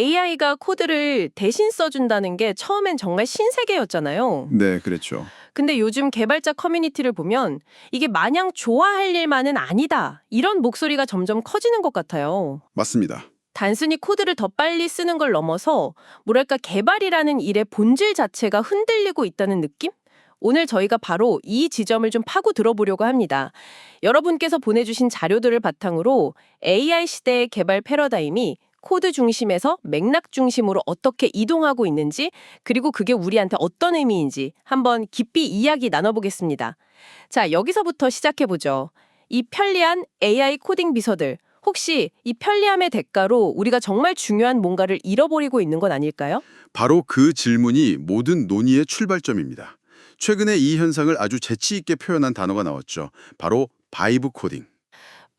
AI가 코드를 대신 써준다는 게 처음엔 정말 신세계였잖아요. 네, 그랬죠. 근데 요즘 개발자 커뮤니티를 보면 이게 마냥 좋아할 일만은 아니다. 이런 목소리가 점점 커지는 것 같아요. 맞습니다. 단순히 코드를 더 빨리 쓰는 걸 넘어서 뭐랄까 개발이라는 일의 본질 자체가 흔들리고 있다는 느낌? 오늘 저희가 바로 이 지점을 좀 파고 들어보려고 합니다. 여러분께서 보내주신 자료들을 바탕으로 AI 시대의 개발 패러다임이 코드 중심에서 맥락 중심으로 어떻게 이동하고 있는지 그리고 그게 우리한테 어떤 의미인지 한번 깊이 이야기 나눠보겠습니다. 자, 여기서부터 시작해보죠. 이 편리한 AI 코딩 비서들 혹시 이 편리함의 대가로 우리가 정말 중요한 뭔가를 잃어버리고 있는 건 아닐까요? 바로 그 질문이 모든 논의의 출발점입니다. 최근에 이 현상을 아주 재치 있게 표현한 단어가 나왔죠. 바로 바이브 코딩.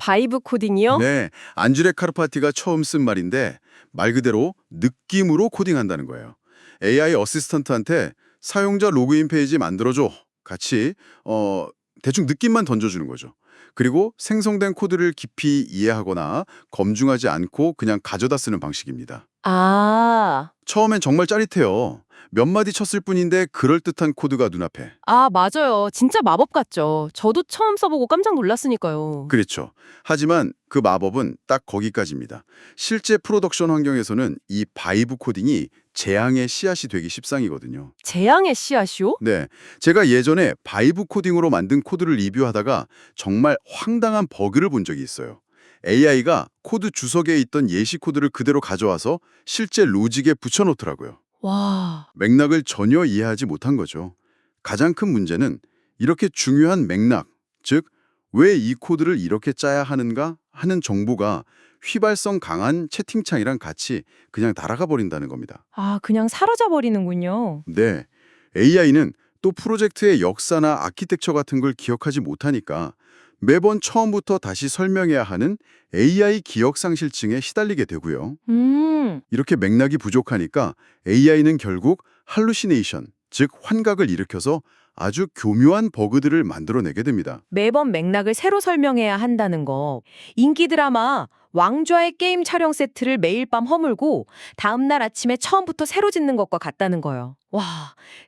바이브 코딩이요? 네, 안주레 카르파티가 처음 쓴 말인데 말 그대로 느낌으로 코딩한다는 거예요. AI 어시스턴트한테 사용자 로그인 페이지 만들어줘. 같이 어 대충 느낌만 던져주는 거죠. 그리고 생성된 코드를 깊이 이해하거나 검증하지 않고 그냥 가져다 쓰는 방식입니다. 아, 처음엔 정말 짜릿해요. 몇 마디 쳤을 뿐인데 그럴듯한 코드가 눈앞에. 아 맞아요. 진짜 마법 같죠. 저도 처음 써보고 깜짝 놀랐으니까요. 그렇죠. 하지만 그 마법은 딱 거기까지입니다. 실제 프로덕션 환경에서는 이 바이브 코딩이 재앙의 씨앗이 되기 십상이거든요. 재앙의 씨앗이요? 네, 제가 예전에 바이브 코딩으로 만든 코드를 리뷰하다가 정말 황당한 버그를 본 적이 있어요. AI가 코드 주석에 있던 예시 코드를 그대로 가져와서 실제 로직에 붙여놓더라고요. 와, 맥락을 전혀 이해하지 못한 거죠. 가장 큰 문제는 이렇게 중요한 맥락, 즉 왜 이 코드를 이렇게 짜야 하는가 하는 정보가 휘발성 강한 채팅창이랑 같이 그냥 날아가 버린다는 겁니다. 아 그냥 사라져 버리는군요. 네, AI는 또 프로젝트의 역사나 아키텍처 같은 걸 기억하지 못하니까 매번 처음부터 다시 설명해야 하는 AI 기억상실증에 시달리게 되고요. 음, 이렇게 맥락이 부족하니까 AI는 결국 할루시네이션, 즉 환각을 일으켜서 아주 교묘한 버그들을 만들어내게 됩니다. 매번 맥락을 새로 설명해야 한다는 거. 인기 드라마 왕좌의 게임 촬영 세트를 매일 밤 허물고 다음날 아침에 처음부터 새로 짓는 것과 같다는 거요. 와,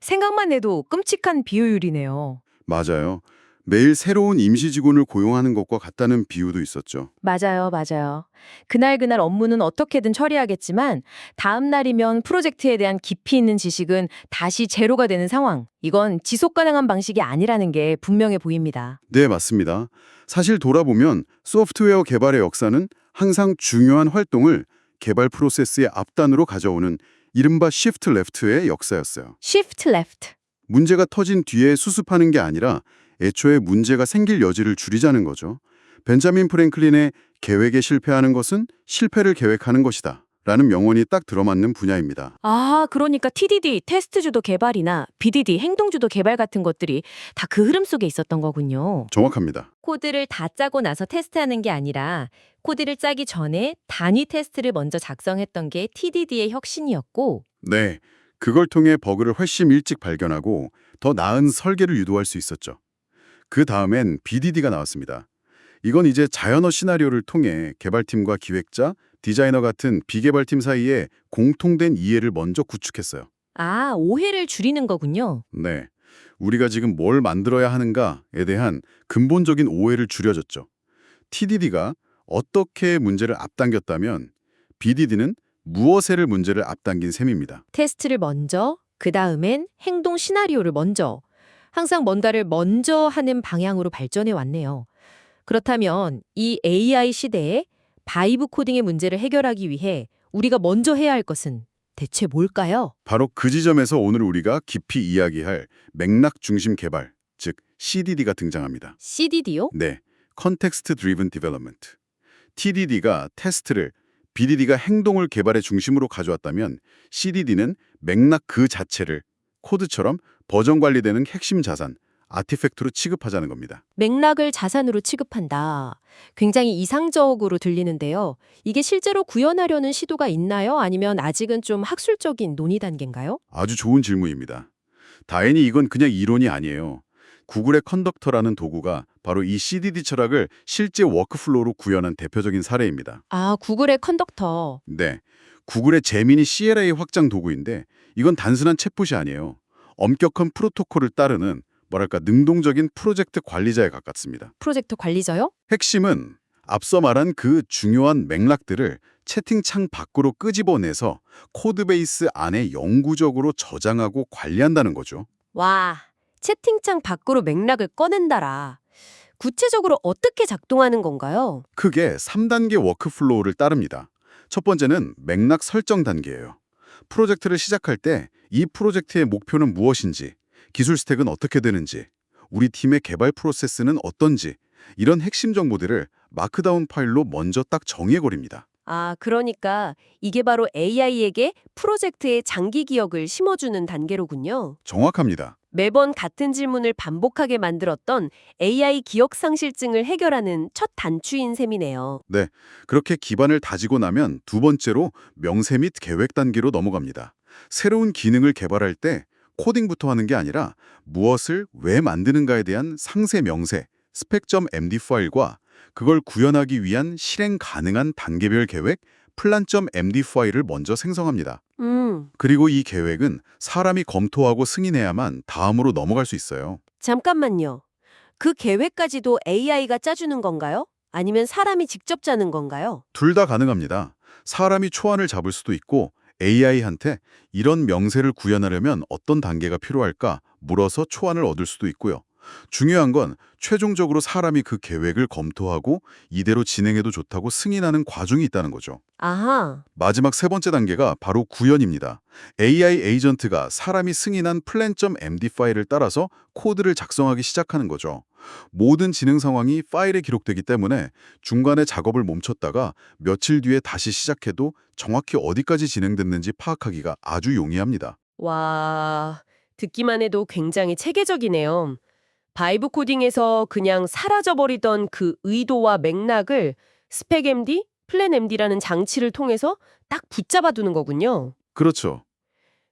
생각만 해도 끔찍한 비효율이네요. 맞아요. 매일 새로운 임시 직원을 고용하는 것과 같다는 비유도 있었죠. 맞아요, 맞아요. 그날 그날 업무는 어떻게든 처리하겠지만 다음 날이면 프로젝트에 대한 깊이 있는 지식은 다시 제로가 되는 상황. 이건 지속 가능한 방식이 아니라는 게 분명해 보입니다. 네, 맞습니다. 사실 돌아보면 소프트웨어 개발의 역사는 항상 중요한 활동을 개발 프로세스의 앞단으로 가져오는 이른바 시프트 레프트의 역사였어요. Shift left. 문제가 터진 뒤에 수습하는 게 아니라 애초에 문제가 생길 여지를 줄이자는 거죠. 벤자민 프랭클린의 계획에 실패하는 것은 실패를 계획하는 것이다. 라는 명언이 딱 들어맞는 분야입니다. 아, 그러니까 TDD, 테스트 주도 개발이나 BDD, 행동 주도 개발 같은 것들이 다 그 흐름 속에 있었던 거군요. 정확합니다. 코드를 다 짜고 나서 테스트하는 게 아니라 코드를 짜기 전에 단위 테스트를 먼저 작성했던 게 TDD의 혁신이었고 네, 그걸 통해 버그를 훨씬 일찍 발견하고 더 나은 설계를 유도할 수 있었죠. 그 다음엔 BDD가 나왔습니다. 이건 이제 자연어 시나리오를 통해 개발팀과 기획자, 디자이너 같은 비개발팀 사이에 공통된 이해를 먼저 구축했어요. 아, 오해를 줄이는 거군요. 네, 우리가 지금 뭘 만들어야 하는가에 대한 근본적인 오해를 줄여줬죠. TDD가 어떻게 문제를 앞당겼다면 BDD는 무엇에를 문제를 앞당긴 셈입니다. 테스트를 먼저, 그 다음엔 행동 시나리오를 먼저. 항상 뭔가를 먼저 하는 방향으로 발전해 왔네요. 그렇다면 이 AI 시대에 바이브 코딩의 문제를 해결하기 위해 우리가 먼저 해야 할 것은 대체 뭘까요? 바로 그 지점에서 오늘 우리가 깊이 이야기할 맥락 중심 개발, 즉 CDD가 등장합니다. CDD요? 네, Context Driven Development. TDD가 테스트를, BDD가 행동을 개발의 중심으로 가져왔다면 CDD는 맥락 그 자체를 코드처럼 버전 관리되는 핵심 자산, 아티팩트로 취급하자는 겁니다. 맥락을 자산으로 취급한다. 굉장히 이상적으로 들리는데요. 이게 실제로 구현하려는 시도가 있나요? 아니면 아직은 좀 학술적인 논의 단계인가요? 아주 좋은 질문입니다. 다행히 이건 그냥 이론이 아니에요. 구글의 컨덕터라는 도구가 바로 이 CDD 철학을 실제 워크플로우로 구현한 대표적인 사례입니다. 아, 구글의 컨덕터. 네, 구글의 제미니 CLA 확장 도구인데 이건 단순한 챗봇이 아니에요. 엄격한 프로토콜을 따르는 뭐랄까 능동적인 프로젝트 관리자에 가깝습니다. 프로젝트 관리자요? 핵심은 앞서 말한 그 중요한 맥락들을 채팅창 밖으로 끄집어내서 코드베이스 안에 영구적으로 저장하고 관리한다는 거죠. 와, 채팅창 밖으로 맥락을 꺼낸다라. 구체적으로 어떻게 작동하는 건가요? 크게 3단계 워크플로우를 따릅니다. 첫 번째는 맥락 설정 단계예요. 프로젝트를 시작할 때 이 프로젝트의 목표는 무엇인지, 기술 스택은 어떻게 되는지, 우리 팀의 개발 프로세스는 어떤지 이런 핵심 정보들을 마크다운 파일로 먼저 딱 정해버립니다. 아, 그러니까 이게 바로 AI에게 프로젝트의 장기 기억을 심어주는 단계로군요. 정확합니다. 매번 같은 질문을 반복하게 만들었던 AI 기억 상실증을 해결하는 첫 단추인 셈이네요. 그렇게 기반을 다지고 나면 두 번째로 명세 및 계획 단계로 넘어갑니다. 새로운 기능을 개발할 때 코딩부터 하는 게 아니라 무엇을 왜 만드는가에 대한 상세 명세, spec.md 파일과 그걸 구현하기 위한 실행 가능한 단계별 계획, plan.md 파일을 먼저 생성합니다. 음, 그리고 이 계획은 사람이 검토하고 승인해야만 다음으로 넘어갈 수 있어요. 잠깐만요. 그 계획까지도 AI가 짜주는 건가요? 아니면 사람이 직접 짜는 건가요? 둘 다 가능합니다. 사람이 초안을 잡을 수도 있고 AI한테 이런 명세를 구현하려면 어떤 단계가 필요할까 물어서 초안을 얻을 수도 있고요. 중요한 건 최종적으로 사람이 그 계획을 검토하고 이대로 진행해도 좋다고 승인하는 과정이 있다는 거죠. 아하, 마지막 세 번째 단계가 바로 구현입니다. AI 에이전트가 사람이 승인한 plan.md 파일을 따라서 코드를 작성하기 시작하는 거죠. 모든 진행 상황이 파일에 기록되기 때문에 중간에 작업을 멈췄다가 며칠 뒤에 다시 시작해도 정확히 어디까지 진행됐는지 파악하기가 아주 용이합니다. 와, 듣기만 해도 굉장히 체계적이네요. 바이브 코딩에서 그냥 사라져버리던 그 의도와 맥락을 스펙MD, 플랜MD라는 장치를 통해서 딱 붙잡아 두는 거군요. 그렇죠.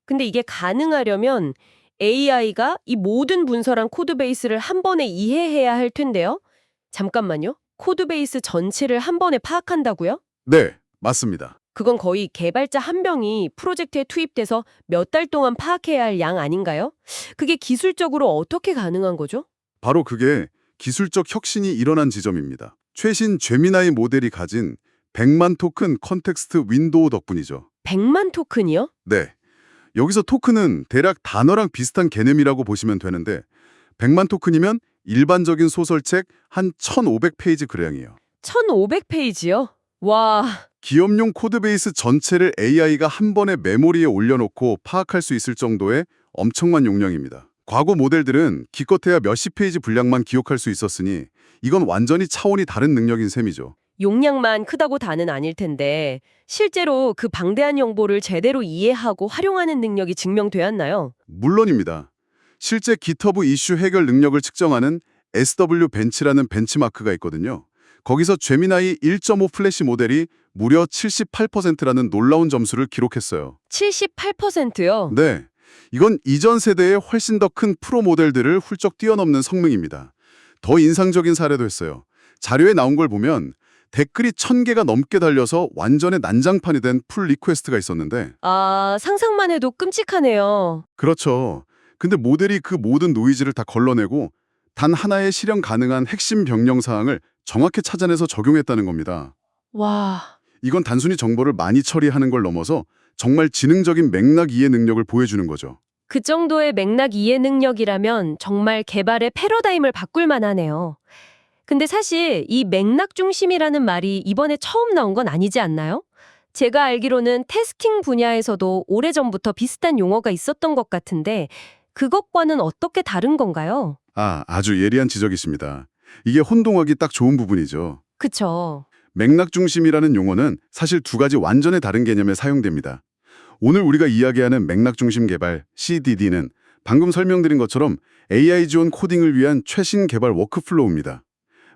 근데 이게 가능하려면 AI가 이 모든 문서랑 코드 베이스를 한 번에 이해해야 할 텐데요. 잠깐만요. 코드 베이스 전체를 한 번에 파악한다고요? 네, 맞습니다. 그건 거의 개발자 한 명이 프로젝트에 투입돼서 몇 달 동안 파악해야 할 양 아닌가요? 그게 기술적으로 어떻게 가능한 거죠? 바로 그게 기술적 혁신이 일어난 지점입니다. 최신 제미나이 모델이 가진 100만 토큰 컨텍스트 윈도우 덕분이죠. 100만 토큰이요? 네. 여기서 토큰은 대략 단어랑 비슷한 개념이라고 보시면 되는데 100만 토큰이면 일반적인 소설책 한 1500페이지 분량이에요. 1500페이지요? 와, 기업용 코드베이스 전체를 AI가 한 번에 메모리에 올려놓고 파악할 수 있을 정도의 엄청난 용량입니다. 과거 모델들은 기껏해야 몇십 페이지 분량만 기억할 수 있었으니 이건 완전히 차원이 다른 능력인 셈이죠. 용량만 크다고 다는 아닐 텐데 실제로 그 방대한 정보를 제대로 이해하고 활용하는 능력이 증명되었나요? 물론입니다. 실제 GitHub 이슈 해결 능력을 측정하는 SW 벤치라는 벤치마크가 있거든요. 거기서 제미나이 1.5 플래시 모델이 무려 78%라는 놀라운 점수를 기록했어요. 78%요? 네, 이건 이전 세대의 훨씬 더 큰 프로 모델들을 훌쩍 뛰어넘는 성능입니다. 더 인상적인 사례도 했어요. 자료에 나온 걸 보면 댓글이 1000개가 넘게 달려서 완전의 난장판이 된 풀 리퀘스트가 있었는데 아, 상상만 해도 끔찍하네요. 그렇죠. 근데 모델이 그 모든 노이즈를 다 걸러내고 단 하나의 실현 가능한 핵심 병령 사항을 정확히 찾아내서 적용했다는 겁니다. 와, 이건 단순히 정보를 많이 처리하는 걸 넘어서 정말 지능적인 맥락 이해 능력을 보여주는 거죠. 그 정도의 맥락 이해 능력이라면 정말 개발의 패러다임을 바꿀 만하네요. 근데 사실 이 맥락 중심이라는 말이 이번에 처음 나온 건 아니지 않나요? 제가 알기로는 테스팅 분야에서도 오래전부터 비슷한 용어가 있었던 것 같은데 그것과는 어떻게 다른 건가요? 아, 아주 예리한 지적이십니다. 이게 혼동하기 딱 좋은 부분이죠. 그쵸. 맥락 중심이라는 용어는 사실 두 가지 완전히 다른 개념에 사용됩니다. 오늘 우리가 이야기하는 맥락 중심 개발 CDD는 방금 설명드린 것처럼 AI 지원 코딩을 위한 최신 개발 워크플로우입니다.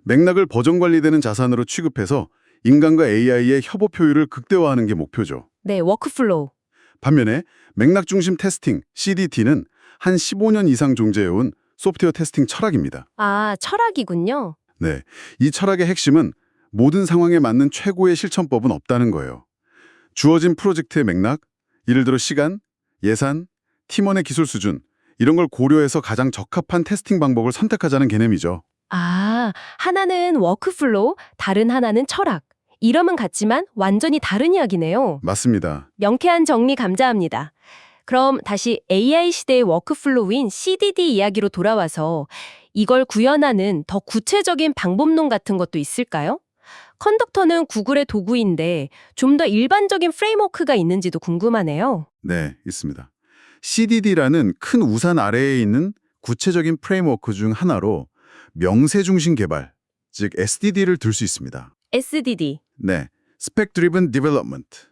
맥락을 버전 관리되는 자산으로 취급해서 인간과 AI의 협업 효율을 극대화하는 게 목표죠. 네, 워크플로우. 반면에 맥락 중심 테스팅 CDT는 한 15년 이상 존재해온 소프트웨어 테스팅 철학입니다. 아, 철학이군요. 네, 이 철학의 핵심은 모든 상황에 맞는 최고의 실천법은 없다는 거예요. 주어진 프로젝트의 맥락, 예를 들어 시간, 예산, 팀원의 기술 수준 이런 걸 고려해서 가장 적합한 테스팅 방법을 선택하자는 개념이죠. 아, 하나는 워크플로우, 다른 하나는 철학. 이름은 같지만 완전히 다른 이야기네요. 맞습니다. 명쾌한 정리 감사합니다. 그럼 다시 AI 시대의 워크플로우인 CDD 이야기로 돌아와서 이걸 구현하는 더 구체적인 방법론 같은 것도 있을까요? 컨덕터는 구글의 도구인데 좀 더 일반적인 프레임워크가 있는지도 궁금하네요. 네, 있습니다. CDD라는 큰 우산 아래에 있는 구체적인 프레임워크 중 하나로 명세 중심 개발, 즉 SDD를 들 수 있습니다. SDD. 네, Spec Driven Development.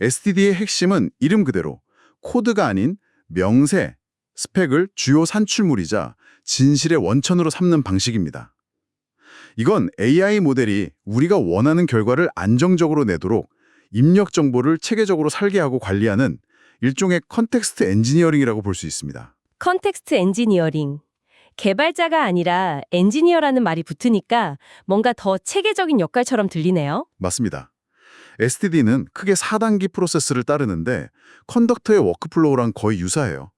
SDD의 핵심은 이름 그대로 코드가 아닌 명세, 스펙을 주요 산출물이자 진실의 원천으로 삼는 방식입니다. 이건 AI 모델이 우리가 원하는 결과를 안정적으로 내도록 입력 정보를 체계적으로 설계하고 관리하는 일종의 컨텍스트 엔지니어링이라고 볼 수 있습니다. 컨텍스트 엔지니어링. 개발자가 아니라 엔지니어라는 말이 붙으니까 뭔가 더 체계적인 역할처럼 들리네요. 맞습니다. SDD는 크게 4단계 프로세스를 따르는데 컨덕터의 워크플로우랑 거의 유사해요.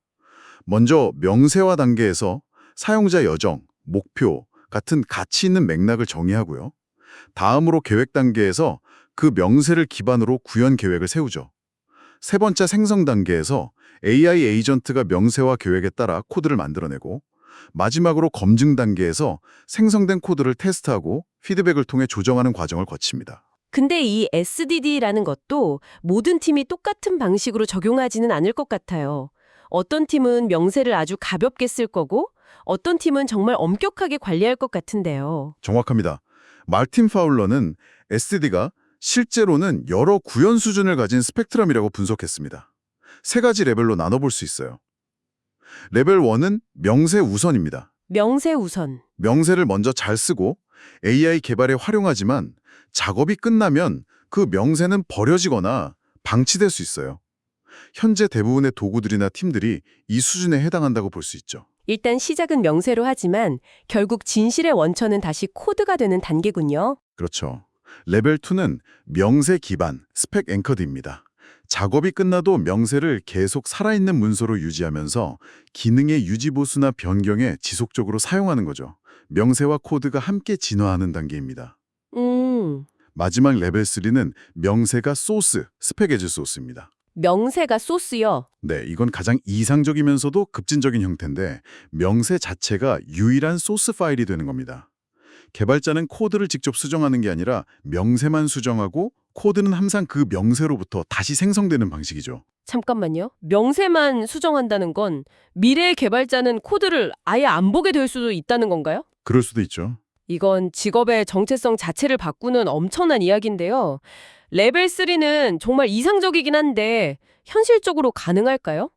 먼저 명세화 단계에서 사용자 여정, 목표 같은 가치 있는 맥락을 정의하고요. 다음으로 계획 단계에서 그 명세를 기반으로 구현 계획을 세우죠. 세 번째 생성 단계에서 AI 에이전트가 명세화 계획에 따라 코드를 만들어내고 마지막으로 검증 단계에서 생성된 코드를 테스트하고 피드백을 통해 조정하는 과정을 거칩니다. 근데 이 SDD라는 것도 모든 팀이 똑같은 방식으로 적용하지는 않을 것 같아요. 어떤 팀은 명세를 아주 가볍게 쓸 거고 어떤 팀은 정말 엄격하게 관리할 것 같은데요. 정확합니다. 말틴 파울러는 SDD가 실제로는 여러 구현 수준을 가진 스펙트럼이라고 분석했습니다. 세 가지 레벨로 나눠볼 수 있어요. 레벨 1은 명세 우선입니다. 명세 우선. 명세를 먼저 잘 쓰고 AI 개발에 활용하지만 작업이 끝나면 그 명세는 버려지거나 방치될 수 있어요. 현재 대부분의 도구들이나 팀들이 이 수준에 해당한다고 볼 수 있죠. 일단 시작은 명세로 하지만 결국 진실의 원천은 다시 코드가 되는 단계군요. 그렇죠. 레벨 2는 명세 기반, 스펙 앵커드입니다. 작업이 끝나도 명세를 계속 살아있는 문서로 유지하면서 기능의 유지보수나 변경에 지속적으로 사용하는 거죠. 명세와 코드가 함께 진화하는 단계입니다. 음, 마지막 레벨 3는 명세가 소스, 스펙 에즈 소스입니다. 명세가 소스요. 네, 이건 가장 이상적이면서도 급진적인 형태인데 명세 자체가 유일한 소스 파일이 되는 겁니다. 개발자는 코드를 직접 수정하는 게 아니라 명세만 수정하고 코드는 항상 그 명세로부터 다시 생성되는 방식이죠. 잠깐만요. 명세만 수정한다는 건 미래의 개발자는 코드를 아예 안 보게 될 수도 있다는 건가요? 그럴 수도 있죠. 이건 직업의 정체성 자체를 바꾸는 엄청난 이야기인데요. 레벨 3는 정말 이상적이긴 한데 현실적으로 가능할까요?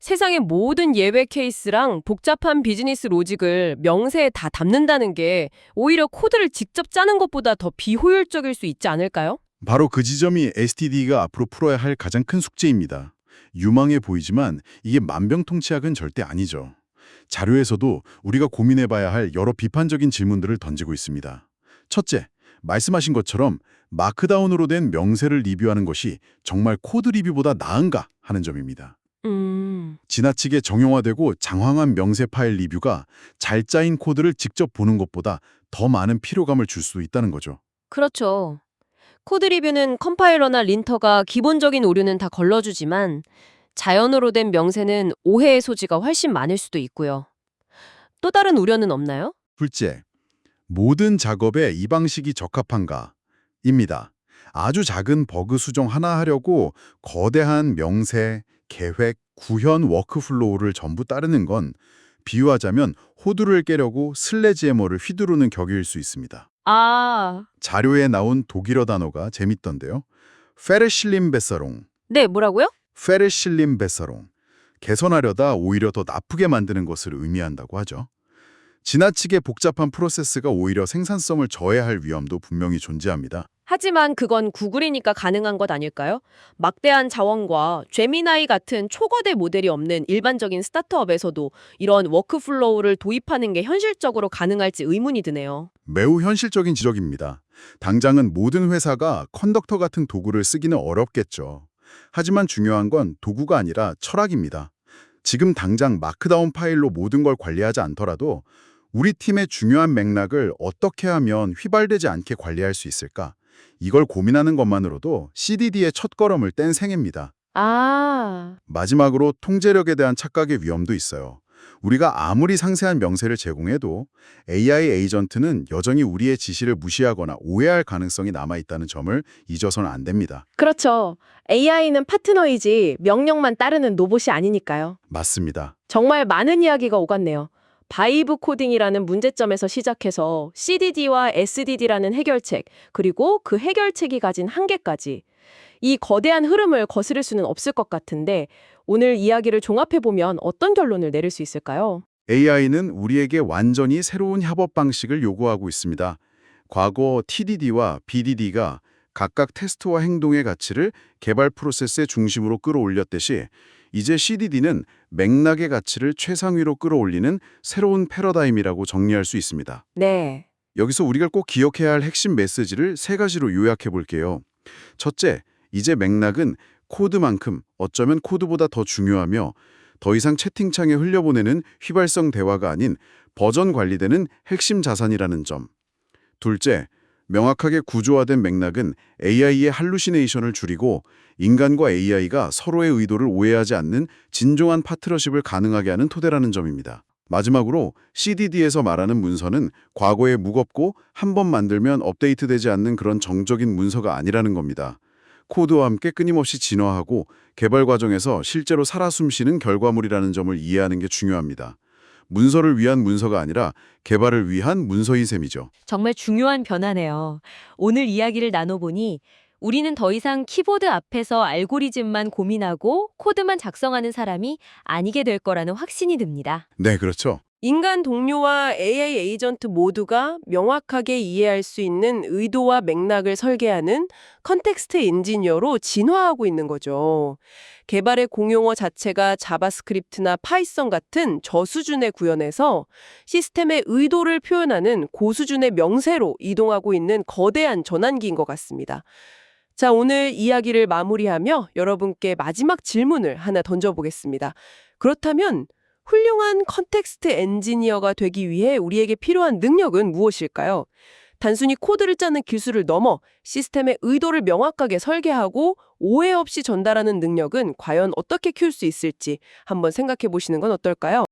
세상의 모든 예외 케이스랑 복잡한 비즈니스 로직을 명세에 다 담는다는 게 오히려 코드를 직접 짜는 것보다 더 비효율적일 수 있지 않을까요? 바로 그 지점이 STD가 앞으로 풀어야 할 가장 큰 숙제입니다. 유망해 보이지만 이게 만병통치약은 절대 아니죠. 자료에서도 우리가 고민해봐야 할 여러 비판적인 질문들을 던지고 있습니다. 첫째, 말씀하신 것처럼 마크다운으로 된 명세를 리뷰하는 것이 정말 코드 리뷰보다 나은가 하는 점입니다. 음, 지나치게 정형화되고 장황한 명세 파일 리뷰가 잘 짜인 코드를 직접 보는 것보다 더 많은 피로감을 줄 수 있다는 거죠. 그렇죠. 코드 리뷰는 컴파일러나 린터가 기본적인 오류는 다 걸러주지만 자연으로 된 명세는 오해의 소지가 훨씬 많을 수도 있고요. 또 다른 우려는 없나요? 둘째, 모든 작업에 이 방식이 적합한가? 입니다. 아주 작은 버그 수정 하나 하려고 거대한 명세, 계획, 구현 워크플로우를 전부 따르는 건 비유하자면 호두를 깨려고 슬래지해머를 휘두르는 격일 수 있습니다. 아, 자료에 나온 독일어 단어가 재밌던데요. 페르실림 베사롱, 네, 뭐라고요? 페르실림 베사롱. 개선하려다 오히려 더 나쁘게 만드는 것을 의미한다고 하죠. 지나치게 복잡한 프로세스가 오히려 생산성을 저해할 위험도 분명히 존재합니다. 하지만 그건 구글이니까 가능한 것 아닐까요? 막대한 자원과 제미나이 같은 초거대 모델이 없는 일반적인 스타트업에서도 이런 워크플로우를 도입하는 게 현실적으로 가능할지 의문이 드네요. 매우 현실적인 지적입니다. 당장은 모든 회사가 컨덕터 같은 도구를 쓰기는 어렵겠죠. 하지만 중요한 건 도구가 아니라 철학입니다. 지금 당장 마크다운 파일로 모든 걸 관리하지 않더라도 우리 팀의 중요한 맥락을 어떻게 하면 휘발되지 않게 관리할 수 있을까? 이걸 고민하는 것만으로도 CDD의 첫걸음을 뗀 셈입니다. 아, 마지막으로 통제력에 대한 착각의 위험도 있어요. 우리가 아무리 상세한 명세를 제공해도 AI 에이전트는 여전히 우리의 지시를 무시하거나 오해할 가능성이 남아있다는 점을 잊어서는 안 됩니다. 그렇죠. AI는 파트너이지 명령만 따르는 로봇이 아니니까요. 맞습니다. 정말 많은 이야기가 오갔네요. 바이브 코딩이라는 문제점에서 시작해서 CDD와 SDD라는 해결책, 그리고 그 해결책이 가진 한계까지. 이 거대한 흐름을 거스를 수는 없을 것 같은데 오늘 이야기를 종합해보면 어떤 결론을 내릴 수 있을까요? AI는 우리에게 완전히 새로운 협업 방식을 요구하고 있습니다. 과거 TDD와 BDD가 각각 테스트와 행동의 가치를 개발 프로세스의 중심으로 끌어올렸듯이 이제 CDD는 맥락의 가치를 최상위로 끌어올리는 새로운 패러다임이라고 정리할 수 있습니다. 네. 여기서 우리가 꼭 기억해야 할 핵심 메시지를 세 가지로 요약해 볼게요. 첫째, 이제 맥락은 코드만큼 어쩌면 코드보다 더 중요하며 더 이상 채팅창에 흘려보내는 휘발성 대화가 아닌 버전 관리되는 핵심 자산이라는 점. 둘째, 명확하게 구조화된 맥락은 AI의 할루시네이션을 줄이고 인간과 AI가 서로의 의도를 오해하지 않는 진정한 파트너십을 가능하게 하는 토대라는 점입니다. 마지막으로 CDD에서 말하는 문서는 과거에 무겁고 한 번 만들면 업데이트되지 않는 그런 정적인 문서가 아니라는 겁니다. 코드와 함께 끊임없이 진화하고 개발 과정에서 실제로 살아 숨쉬는 결과물이라는 점을 이해하는 게 중요합니다. 문서를 위한 문서가 아니라 개발을 위한 문서인 셈이죠. 정말 중요한 변화네요. 오늘 이야기를 나눠보니 우리는 더 이상 키보드 앞에서 알고리즘만 고민하고 코드만 작성하는 사람이 아니게 될 거라는 확신이 듭니다. 네, 그렇죠. 인간 동료와 AI 에이전트 모두가 명확하게 이해할 수 있는 의도와 맥락을 설계하는 컨텍스트 엔지니어로 진화하고 있는 거죠. 개발의 공용어 자체가 자바스크립트나 파이썬 같은 저수준의 구현에서 시스템의 의도를 표현하는 고수준의 명세로 이동하고 있는 거대한 전환기인 것 같습니다. 자, 오늘 이야기를 마무리하며 여러분께 마지막 질문을 하나 던져보겠습니다. 그렇다면 훌륭한 컨텍스트 엔지니어가 되기 위해 우리에게 필요한 능력은 무엇일까요? 단순히 코드를 짜는 기술을 넘어 시스템의 의도를 명확하게 설계하고 오해 없이 전달하는 능력은 과연 어떻게 키울 수 있을지 한번 생각해 보시는 건 어떨까요?